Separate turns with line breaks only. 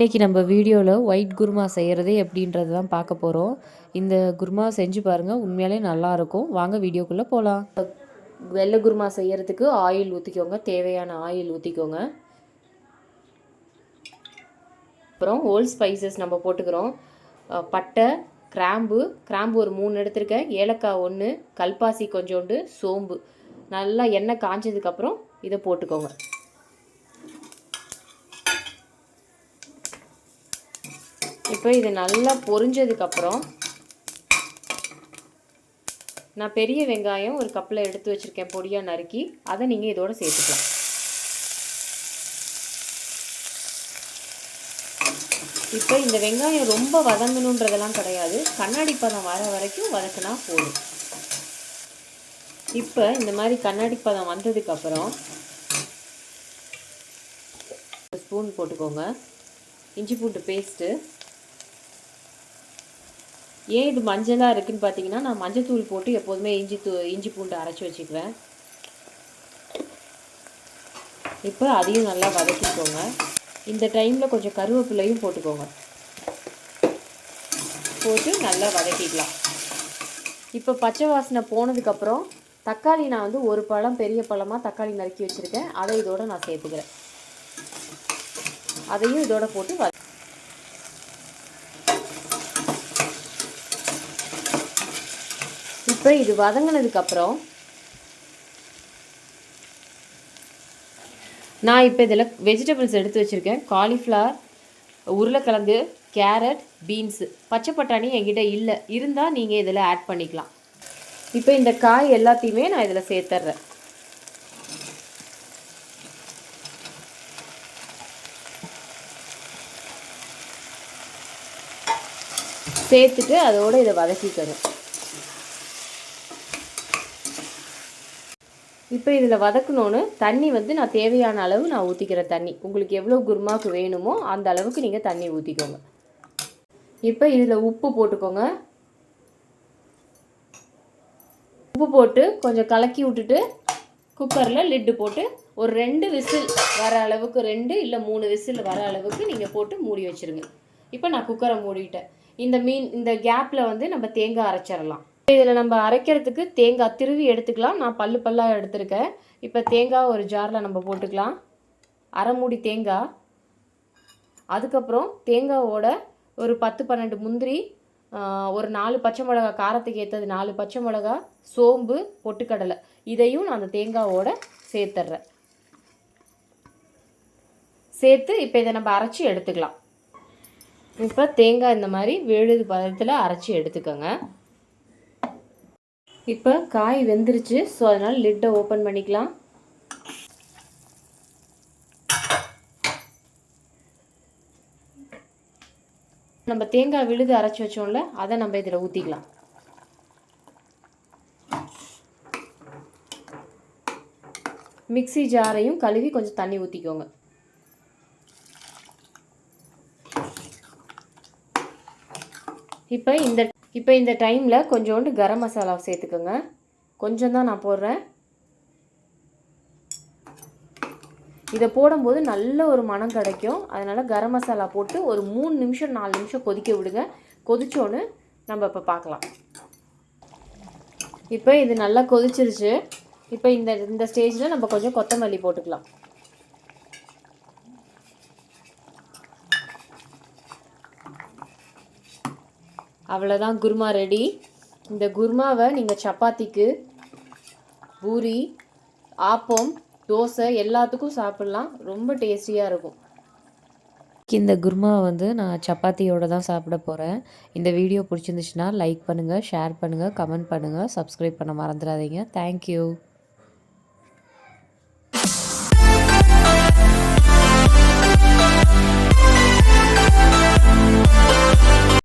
இன்றைக்கி நம்ம வீடியோவில் ஒயிட் குருமா செய்கிறது எப்படின்றது தான் பார்க்க போகிறோம் இந்த குருமா செஞ்சு பாருங்கள் உண்மையாலே நல்லாயிருக்கும் வாங்க வீடியோக்குள்ளே போகலாம் வெள்ளை குருமா செய்கிறதுக்கு ஆயில் ஊற்றிக்கோங்க தேவையான ஆயில் ஊற்றிக்கோங்க அப்புறம் ஹோல் ஸ்பைசஸ் நம்ம போட்டுக்கிறோம். பட்டை கிராம்பு கிராம்பு ஒரு மூணு எடுத்திருக்கேன். ஏலக்காய் ஒன்று கல்பாசி கொஞ்சோண்டு சோம்பு. நல்லா எண்ணெய் காஞ்சதுக்கப்புறம் இதை போட்டுக்கோங்க. இப்போ இது நல்லா பொரிஞ்சதுக்கப்புறம் நான் பெரிய வெங்காயம் ஒரு கப்பில் எடுத்து வச்சுருக்கேன் பொடியாக நறுக்கி. அதை நீங்கள் இதோடு சேர்த்துக்கலாம். இப்போ இந்த வெங்காயம் ரொம்ப வதங்கணுன்றதெல்லாம் கிடையாது. கண்ணாடி பதம் வர வரைக்கும் வதக்கினா போதும். இப்போ இந்த மாதிரி கண்ணாடி பதம் வந்ததுக்கப்புறம் ஸ்பூன் போட்டுக்கோங்க. இஞ்சி பூண்டு பேஸ்ட்டு ஏன் இது மஞ்சளாக இருக்குதுன்னு பார்த்தீங்கன்னா நான் மஞ்சத்தூள் போட்டு எப்போதுமே இஞ்சி தூ இஞ்சி பூண்டு அரைச்சி வச்சுக்குவேன். இப்போ அதையும் நல்லா வதக்கிக்கோங்க. இந்த டைமில் கொஞ்சம் கருவேப்பிலையும் போட்டுக்கோங்க. போட்டு நல்லா வதக்கிக்கலாம். இப்போ பச்சை வாசனை போனதுக்கப்புறம் தக்காளி நான் வந்து ஒரு பழம் பெரிய பழமாக தக்காளி நறுக்கி வச்சுருக்கேன். அதை இதோட நான் சேர்த்துக்கிறேன். அதையும் இதோட போட்டு வதக்கி இப்போ இது வதங்கினதுக்கப்புறம் நான் இப்போ இதில் வெஜிடபிள்ஸ் எடுத்து வச்சுருக்கேன். காலிஃப்ளவர் உருளைக்கிழங்கு கேரட் பீன்ஸு பச்சை பட்டாணி என்கிட்ட இல்லை. இருந்தால் நீங்கள் இதில் ஆட் பண்ணிக்கலாம். இப்போ இந்த காய் எல்லாத்தையுமே நான் இதில் சேர்த்துட்றேன் சேர்த்துட்டு அதோடு இதை வதக்கிக்கணும். இப்போ இதில் வதக்கணுன்னு தண்ணி வந்து நான் தேவையான அளவு நான் ஊற்றிக்கிற தண்ணி. உங்களுக்கு எவ்வளோ குருமாக்கு வேணுமோ அந்த அளவுக்கு நீங்கள் தண்ணி ஊற்றிக்கோங்க இப்போ இதில் உப்பு போட்டுக்கோங்க. உப்பு போட்டு கொஞ்சம் கலக்கி விட்டுட்டு குக்கரில் லிட்டு போட்டு ஒரு ரெண்டு விசில் வர அளவுக்கு ரெண்டு இல்லை மூணு விசில் வர அளவுக்கு நீங்கள் போட்டு மூடி வச்சுருங்க. இப்போ நான் குக்கரை மூடிட்டேன். இந்த மீன் இந்த கேப்பில் வந்து நம்ம தேங்காய் அரைச்சிடலாம். இதில் நம்ம அரைக்கிறதுக்கு தேங்காய் திருவி எடுத்துக்கலாம். நான் பல்லு பல்லாக எடுத்திருக்கேன். இப்போ தேங்காய் ஒரு ஜாரில் நம்ம போட்டுக்கலாம். அரை மூடி தேங்காய். அதுக்கப்புறம் தேங்காவோட ஒரு பத்து பன்னெண்டு முந்திரி ஒரு நாலு பச்சை மிளகா காரத்துக்கு ஏற்றது நாலு பச்சை மிளகா சோம்பு பொட்டுக்கடலை. இதையும் நான் அந்த தேங்காவோட சேர்த்துட்றேன். சேர்த்து இப்போ இதை நம்ம அரைச்சி எடுத்துக்கலாம். இப்போ தேங்காய் இந்த மாதிரி வேழுது பதத்தில் அரைச்சி எடுத்துக்கோங்க. இப்போ காய் வெந்துருச்சு ஸோ அதனால் லிட்டை ஓப்பன் பண்ணிக்கலாம். நம்ம தேங்காய் விழுது அரைச்சி வச்சோம்ல அதை நம்ம இதில் ஊற்றிக்கலாம் மிக்சி ஜாரையும் கழுவி கொஞ்சம் தண்ணி ஊற்றிக்கோங்க இப்போ இந்த இப்போ இந்த டைமில் கொஞ்சோண்டு கரம் மசாலா சேர்த்துக்கோங்க. கொஞ்சம் தான் நான் போடுறேன். இதை போடும்போது நல்ல ஒரு மனம் கிடைக்கும். அதனால் கரம் மசாலா போட்டு ஒரு மூணு நிமிஷம் நாலு நிமிஷம் கொதிக்க விடுங்க. கொதிச்சோன்னு நம்ம இப்போ பார்க்கலாம். இப்போ இது நல்லா கொதிச்சிருச்சு. இப்போ இந்த இந்த ஸ்டேஜில் நம்ம கொஞ்சம் கொத்தமல்லி போட்டுக்கலாம். அவ்வளோதான் குருமா ரெடி இந்த குருமாவை நீங்கள் சப்பாத்திக்கு பூரி ஆப்பம் தோசை எல்லாத்துக்கும் சாப்பிட்லாம். ரொம்ப டேஸ்டியாக இருக்கும். இந்த குருமா வந்து நான் சப்பாத்தியோடு தான் சாப்பிட போகிறேன் இந்த வீடியோ பிடிச்சிருந்துச்சுன்னா லைக் பண்ணுங்கள் ஷேர் பண்ணுங்கள் கமெண்ட் பண்ணுங்கள் சப்ஸ்கிரைப் பண்ண மறந்துடாதீங்க. தேங்க்யூ